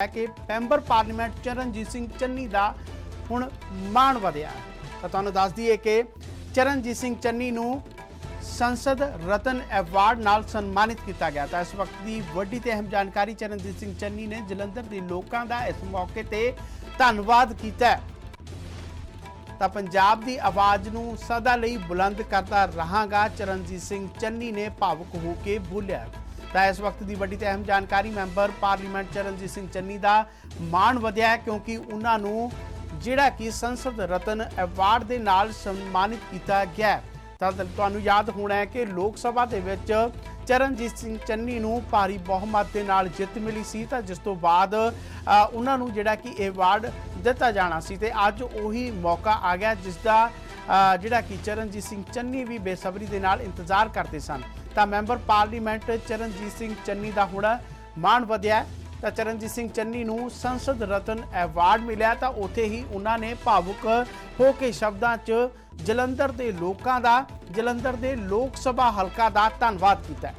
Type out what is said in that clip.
ਹੈ ਕਿ member parliament Charanjit Singh Channi ਦਾ ਹੁਣ ਮਾਣ ਵਧਿਆ ਤਾਂ ਤੁਹਾਨੂੰ ਦੱਸ ਦਈਏ ਕਿ ਚਰਨਜੀਤ ਸਿੰਘ ਚੰਨੀ ਨੂੰ ਸੰਸਦ ਰਤਨ ਐਵਾਰਡ ਨਾਲ ਸਨਮਾਨਿਤ ਕੀਤਾ ਗਿਆ। ਤਾਂ ਇਸ ਵਕਤ ਦੀ ਵੱਡੀ ਤੇ ਅਹਿਮ ਜਾਣਕਾਰੀ ਚਰਨਜੀਤ ਸਿੰਘ ਚੰਨੀ ਨੇ ਜਲੰਧਰ ਦੇ ਲੋਕਾਂ ਦਾ ਇਸ ਮੌਕੇ ਤੇ ਧੰਨਵਾਦ ਕੀਤਾ ਤਾਂ ਪੰਜਾਬ ਦੀ ਆਵਾਜ਼ ਨੂੰ ਸਦਾ ਲਈ ਬੁਲੰਦ ਕਰਦਾ ਰਹਾਂਗਾ। ਚਰਨਜੀਤ ਸਿੰਘ ਚੰਨੀ ਨੇ ਭਾਵੁਕ ਹੋ ਕੇ ਬੋਲਿਆ ਤਾਂ ਇਸ ਵਕਤ ਦੀ ਵੱਡੀ ਤੇ ਅਹਿਮ ਜਾਣਕਾਰੀ ਮੈਂਬਰ ਪਾਰਲੀਮੈਂਟ ਚਰਨਜੀਤ ਸਿੰਘ ਚੰਨੀ ਦਾ ਮਾਣ ਵਧਿਆ ਕਿਉਂਕਿ ਉਹਨਾਂ ਨੂੰ ਜਿਹੜਾ ਕਿ ਸੰਸਦ ਰਤਨ ਐਵਾਰਡ ਦੇ ਨਾਲ ਸਨਮਾਨਿਤ ਕੀਤਾ ਗਿਆ ਤਾਂ ਤੁਹਾਨੂੰ ਯਾਦ ਹੋਣਾ ਹੈ ਕਿ ਲੋਕ ਸਭਾ ਦੇ ਵਿੱਚ ਚਰਨਜੀਤ ਸਿੰਘ ਚੰਨੀ ਨੂੰ ਭਾਰੀ ਬਹੁਮਤ ਦੇ ਨਾਲ ਜਿੱਤ ਮਿਲੀ ਸੀ। ਤਾਂ ਜਿਸ ਤੋਂ ਬਾਅਦ ਉਹਨਾਂ ਨੂੰ ਜਿਹੜਾ ਕਿ ਇਹ ਅਵਾਰਡ ਦਿੱਤਾ ਜਾਣਾ ਸੀ ਤੇ ਅੱਜ ਉਹੀ ਮੌਕਾ ਆ ਗਿਆ ਜਿਸ ਦਾ ਜਿਹੜਾ ਕਿ ਚਰਨਜੀਤ ਸਿੰਘ ਚੰਨੀ ਵੀ ਬੇਸਬਰੀ ਦੇ ਨਾਲ ਇੰਤਜ਼ਾਰ ਕਰਦੇ ਸਨ। ਤਾਂ ਮੈਂਬਰ ਪਾਰਲੀਮੈਂਟ ਚਰਨਜੀਤ ਸਿੰਘ ਚੰਨੀ ਦਾ ਹੁਣ ਮਾਣ ਵਧਿਆ ਤਾਂ ਚਰਨਜੀਤ ਸਿੰਘ ਚੰਨੀ ਨੂੰ ਸੰਸਦ ਰਤਨ ਐਵਾਰਡ ਮਿਲਿਆ ਤਾਂ ਉੱਥੇ ਹੀ ਉਹਨਾਂ ਨੇ ਭਾਵੁਕ ਹੋ ਕੇ ਸ਼ਬਦਾਂ 'ਚ ਜਲੰਧਰ ਦੇ ਲੋਕਾਂ ਦਾ, ਜਲੰਧਰ ਦੇ ਲੋਕ ਸਭਾ ਹਲਕਾ ਦਾ ਧੰਨਵਾਦ ਕੀਤਾ